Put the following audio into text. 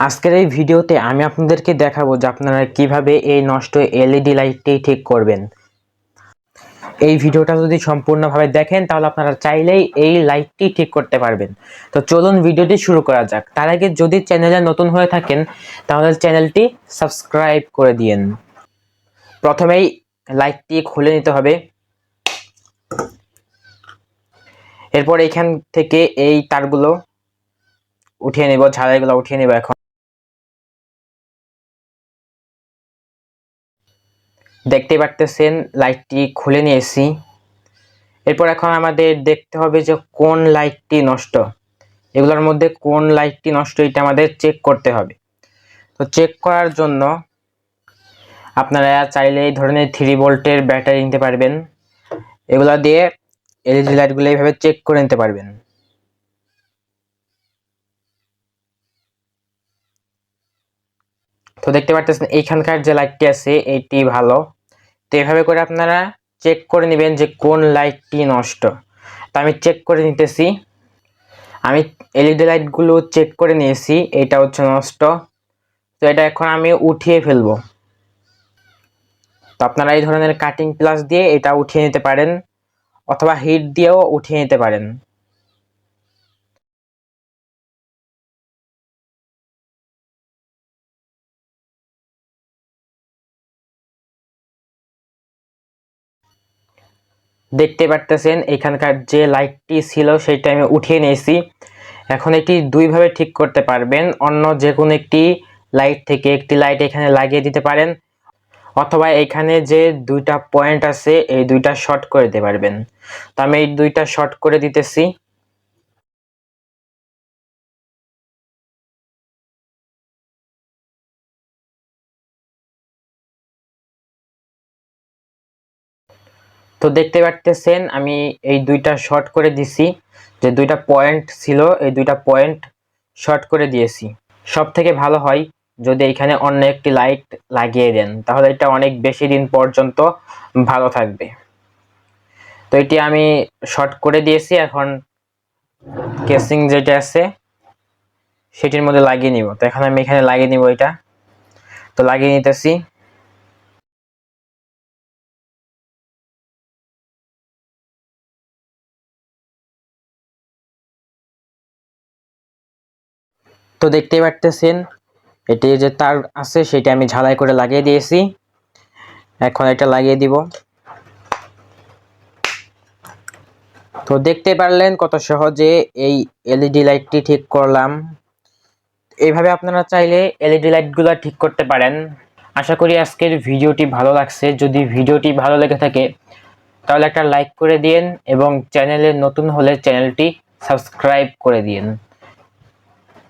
আজকের এই ভিডিওতে আমি আপনাদেরকে দেখাবো যে আপনারা কীভাবে এই নষ্ট এলইডি লাইটটি ঠিক করবেন। এই ভিডিওটা যদি সম্পূর্ণভাবে দেখেন, তাহলে আপনারা চাইলেই এই লাইটটি ঠিক করতে পারবেন। তো চলুন ভিডিওটি শুরু করা যাক। তার আগে যদি চ্যানেলে নতুন হয়ে থাকেন, তাহলে চ্যানেলটি সাবস্ক্রাইব করে দিয়েন। প্রথমেই লাইটটি খুলে নিতে হবে। এরপর এখান থেকে এই তারগুলো উঠিয়ে নেব ঝালাইগুলো উঠিয়ে নেব এখন। দেখতে পারতেছেন, লাইটটি খুলে নিয়েছি। এরপর এখন আমাদের দেখতে হবে যে কোন লাইটটি নষ্ট। এগুলোর মধ্যে কোন লাইটটি নষ্ট, এটা আমাদের চেক করতে হবে। তো চেক করার জন্য আপনারা চাইলে এই ধরনের থ্রি ভোল্টের ব্যাটারি নিতে পারবেন। এগুলা দিয়ে এলইডি লাইটগুলো এইভাবে চেক করে নিতে পারবেন। তো দেখতে পাচ্ছেন এইখানকার যে লাইটটি আছে এটি ভালো। তো এভাবে করে আপনারা চেক করে নেবেন যে কোন লাইটটি নষ্ট। তো আমি চেক করে নিতেছি। আমি এলইডি লাইটগুলো চেক করে নিয়েছি, এটা হচ্ছে নষ্ট। তো এটা এখন আমি উঠিয়ে ফেলব। তো আপনারা এই ধরনের কাটিং প্লাস দিয়ে এটা উঠিয়ে নিতে পারেন, অথবা হিট দিয়েও উঠিয়ে নিতে পারেন। দেখতে পারতেছেন, এখানকার যে লাইটটি ছিল সেটা আমি উঠিয়ে নিয়েছি। এখন এটি দুইভাবে ঠিক করতে পারবেন। অন্য যে কোনো একটি লাইট থেকে একটি লাইট এখানে লাগিয়ে দিতে পারেন, অথবা এখানে যে দুইটা পয়েন্ট আছে, এই দুইটা শর্ট করে দিতে পারবেন। তো আমি এই দুইটা শর্ট করে দিতেছি। তো দেখতে পারতেছেন, আমি এই দুইটা শর্ট করে দিছি। যে দুইটা পয়েন্ট ছিল, এই দুইটা পয়েন্ট শর্ট করে দিয়েছি। সব থেকে ভালো হয় যদি এখানে অন্য একটি লাইট লাগিয়ে দেন, তাহলে এটা অনেক বেশি দিন পর্যন্ত ভালো থাকবে। তো এটি আমি শর্ট করে দিয়েছি, এখন কেসিং যেটা আছে, সেটির মধ্যে লাগিয়ে নিব। তো এখন আমি এখানে লাগিয়ে নিব এটা। তো লাগিয়ে নিতেছি। তো দেখতেই পারতেছেন, এটি যে তার আছে সেটা আমি ঝালাই করে লাগিয়ে দিয়েছি। এখন এটা লাগিয়ে দিব। তো দেখতে পারলেন কত সহজে এই এলইডি লাইটটি ঠিক করলাম। এইভাবে আপনারা চাইলে এলইডি লাইটগুলো ঠিক করতে পারেন। আশা করি আজকের ভিডিওটি ভালো লাগছে। যদি ভিডিওটি ভালো লেগে থাকে, তাহলে একটা লাইক করে দিন এবং চ্যানেলে নতুন হলে চ্যানেলটি সাবস্ক্রাইব করে দিন